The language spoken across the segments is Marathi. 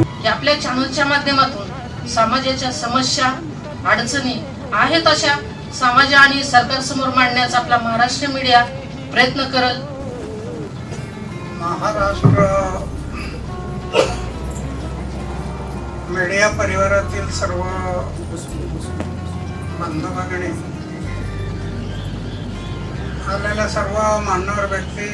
आपल्या चॅनलच्या माध्यमातून समाजाच्या समस्या अडचणी आहेत अशा समाज आणि सरकारसमोर मांडण्याचा आपला महाराष्ट्र मीडिया प्रयत्न करल. महाराष्ट्र मीडिया परिवारातील सर्व बंधू भगिनी आलेल्या सर्व मान्यवर व्यक्ती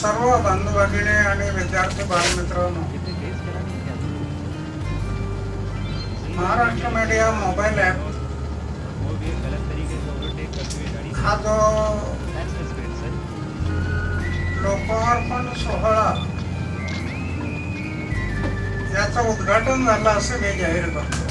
सर्व बांधू भगिनी आणि विद्यार्थी बालमित्रांनो महाराष्ट्र मीडिया मोबाईल ॲप हा जो लोकार्पण सोहळा याचं उद्घाटन झालं असं मी जाहीर करतो.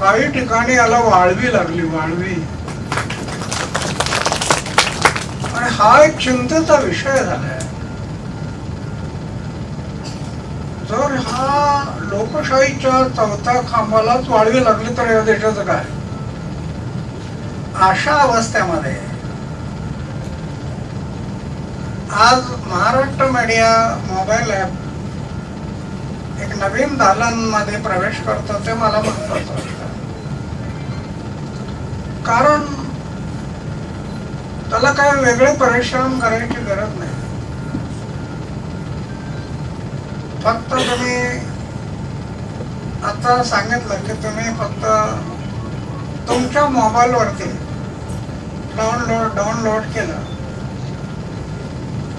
काही ठिकाणी याला वाळवी लागली वाळवी. आणि हा एक चिंतेचा विषय झालाय. जर हा लोकशाहीच्या चौथ्या खांबालाच वाळवी लागली तर या देशाचं काय? अशा अवस्थेमध्ये आज महाराष्ट्र मीडिया मोबाईल ॲप एक नवीन दालनमध्ये प्रवेश करतो ते मला म्हणत वाटतं. कारण त्याला काय वेगळे परिश्रम करायची गरज नाही. फक्त तुम्ही आता सांगितलं की तुम्ही फक्त तुमच्या मोबाईलवरती डाउनलोड डाउनलोड केलं.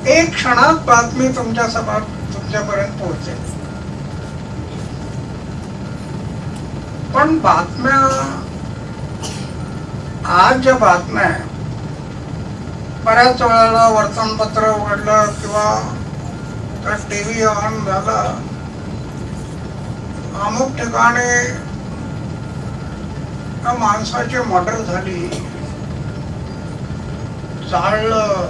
एक क्षणात बातमी तुमच्यासमोर तुमच्यापर्यंत पोहोचेल. पण बातम्या आज ज्या बातम्या आहे बऱ्याच वेळेला वर्तमानपत्र उघडलं किंवा टी व्ही ऑन झाला. अमुक ठिकाणी त्या माणसाची मर्डर झाली. जाळलं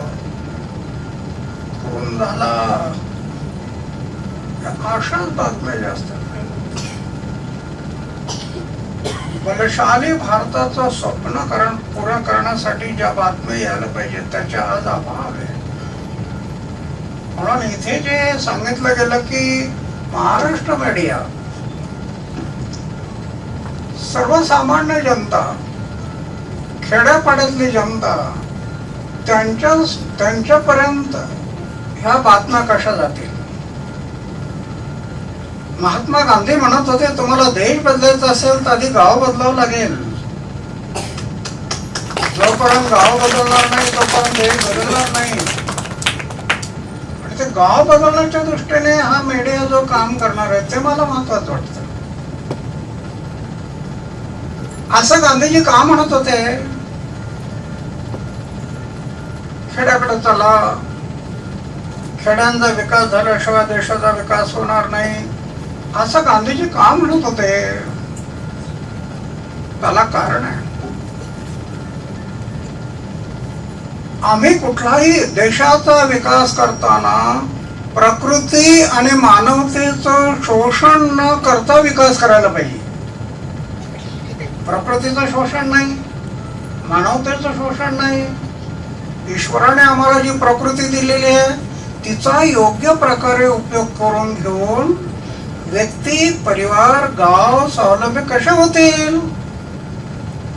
खून झाला. अशाच बातम्या जास्त बलशाली भारताचं स्वप्न करण पुरं करण्यासाठी ज्या बातम्या यायला पाहिजे त्याच्या आज अभाव आहे. म्हणून इथे जे सांगितलं गेलं की महाराष्ट्र मीडिया सर्वसामान्य जनता खेड्यापाड्यातली जनता त्यांच्या त्यांच्यापर्यंत ह्या बातम्या कशा जातील? महात्मा गांधी म्हणत होते तुम्हाला देश बदलायचा असेल तर आधी गाव बदलावं लागेल. जोपर्यंत गाव बदलणार नाही तोपर्यंत देश बदलणार नाही. आणि ते गाव बदलण्याच्या दृष्टीने हा मीडिया जो काम करणार आहे ते मला महत्वाचं वाटतं. असं गांधीजी का म्हणत होते? खेड्याकडे चला. खेड्यांचा विकास झाल्याशिवाय देशाचा विकास होणार नाही. असं गांधीजी का म्हणत होते? त्याला कारण आहे. आम्ही कुठलाही देशाचा विकास करताना प्रकृती आणि मानवतेचं शोषण न करता विकास करायला पाहिजे. प्रकृतीचं शोषण नाही मानवतेचं शोषण नाही. ईश्वराने आम्हाला जी प्रकृती दिलेली आहे तिचा योग्य प्रकारे उपयोग करून घेऊन व्यक्ती परिवार गाव स्वावलंबी कसे होतील?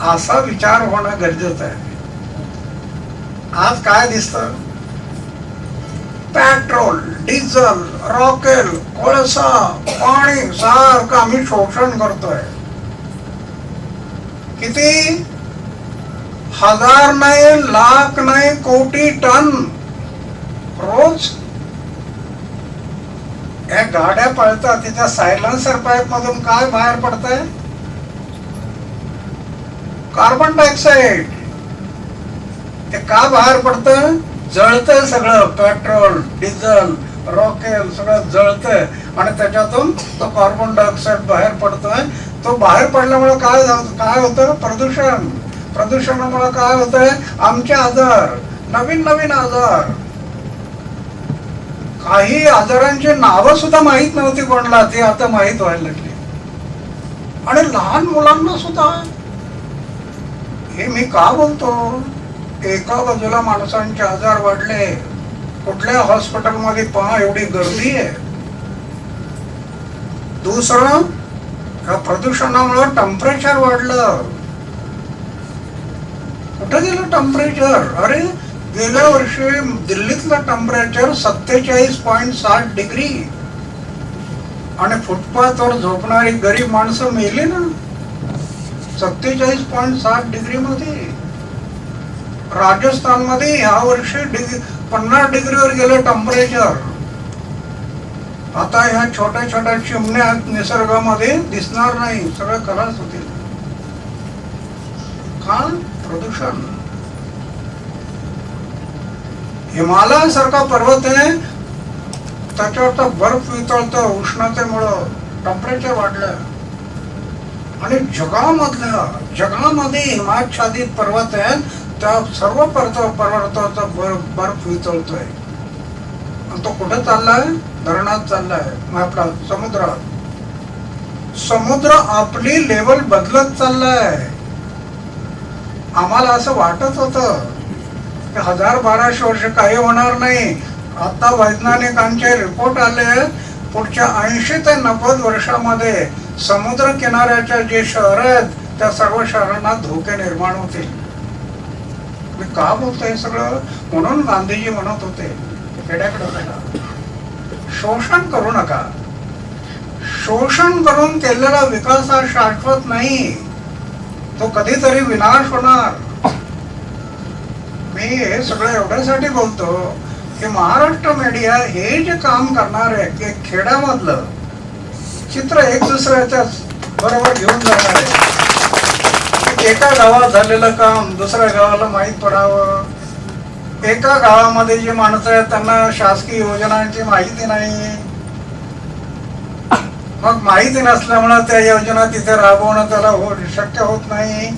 असा विचार होणं गरजेचं आहे. आज काय दिसत? पेट्रोल डिझेल रॉकेल कोळसा पाणी सारखं आम्ही शोषण करतोय. किती? हजार नाही लाख नाही कोटी टन. रोज ह्या गाड्या पळतात त्याच्या सायलन्सर पाईप मधून काय बाहेर पडतंय? कार्बन डायऑक्साईड ते का बाहेर पडतं जळतंय सगळं पेट्रोल डिझेल रॉकेल सगळं जळतंय. आणि त्याच्यातून तो कार्बन डायऑक्साईड बाहेर पडतोय. तो बाहेर पडल्यामुळे काय काय होतं? प्रदूषण. प्रदूषणामुळे काय होतंय? आमचे आजार. नवीन नवीन आजार. काही आजारांची नावं सुद्धा माहीत नव्हती कोणाला ती आता माहीत व्हायला लागली. आणि लहान मुलांना सुद्धा. हे मी का बोलतो? एका बाजूला माणसांचे आजार वाढले. कुठल्या हॉस्पिटलमध्ये पहा एवढी गर्दी आहे. दुसरं या प्रदूषणामुळे टेम्परेचर वाढलं. कुठं गेलं टेम्परेचर अरे गेल्या वर्षी दिल्लीतलं टेम्परेचर सत्तेचाळीस पॉइंट साठ डिग्री आणि फुटपाथवर झोपणारी गरीब माणसं मेली ना. सत्तेचाळीस पॉईंट सात डिग्री मध्ये. राजस्थानमध्ये ह्या वर्षी डिग्री पन्नास डिग्रीवर गेलं टेम्परेचर आता ह्या छोट्या छोट्या चिमण्या निसर्गामध्ये दिसणार नाही. सगळं खलास होतील. का? प्रदूषण. हिमालय सारखा पर्वत आहे. त्याच्यावर बर्फ वितळतं उष्णतेमुळं. टेम्परेचर वाढलं आणि जगामधल्या जगामध्ये हिमाच्छादित पर्वत आहेत त्या सर्व पर्वत पर्वताचा बर्फ बर्फ वितळतोय. आणि तो कुठे चाललाय? धरणात चाललाय आपला समुद्रात. समुद्र आपली लेवल बदलत चाललाय. आम्हाला असं वाटत होत हजार बाराशे वर्ष काही होणार नाही. आता वैज्ञानिकांचे रिपोर्ट आले पुढच्या ऐंशी ते नव्वद वर्षामध्ये समुद्र किनाऱ्याच्या जे शहर आहेत त्या सर्व शहरांना धोके निर्माण होतील. मी का बोलतोय हे सगळं? म्हणून गांधीजी म्हणत होते. खेड्याकडे शोषण करू नका. शोषण करून केलेला विकास हा शाश्वत नाही. तो कधीतरी विनाश होणार. मी हे सगळं एवढ्यासाठी बोलतो की महाराष्ट्र मीडिया हे जे काम करणार आहे ते खेड्यामधलं चित्र एक दुसऱ्याच्या बरोबर घेऊन जाणार आहे. एका गावात झालेलं काम दुसऱ्या गावाला माहीत पडावं. एका गावामध्ये जी माणसं आहेत त्यांना शासकीय योजनांची माहिती नाही. मग माहिती नसल्यामुळे त्या योजना तिथे राबवणं त्याला हो शक्य होत नाही.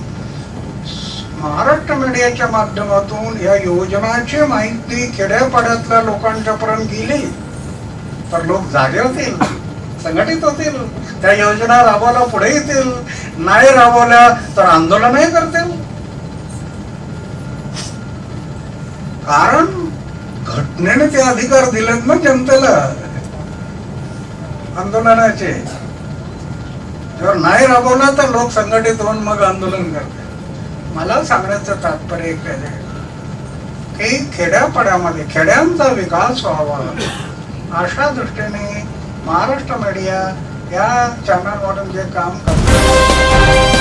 महाराष्ट्र मीडियाच्या माध्यमातून या योजनाची माहिती खेड्यापाड्यातल्या लोकांच्या पर्यंत गेली तर लोक जागे होतील संघटित होतील त्या योजना राबवायला पुढे येतील नाही राबवल्या तर आंदोलनही करतील. कारण घटनेने ते अधिकार दिलेत ना जनतेला आंदोलनाचे. जर नाही राबवला तर लोक संघटित होऊन मग आंदोलन करते मला सांगण्याचं तात्पर्य एक आहे. की खेड्यापाड्यामध्ये खेड्यांचा विकास व्हावा. अशा दृष्टीने महाराष्ट्र मीडिया या चॅनलवरून जे काम करतात.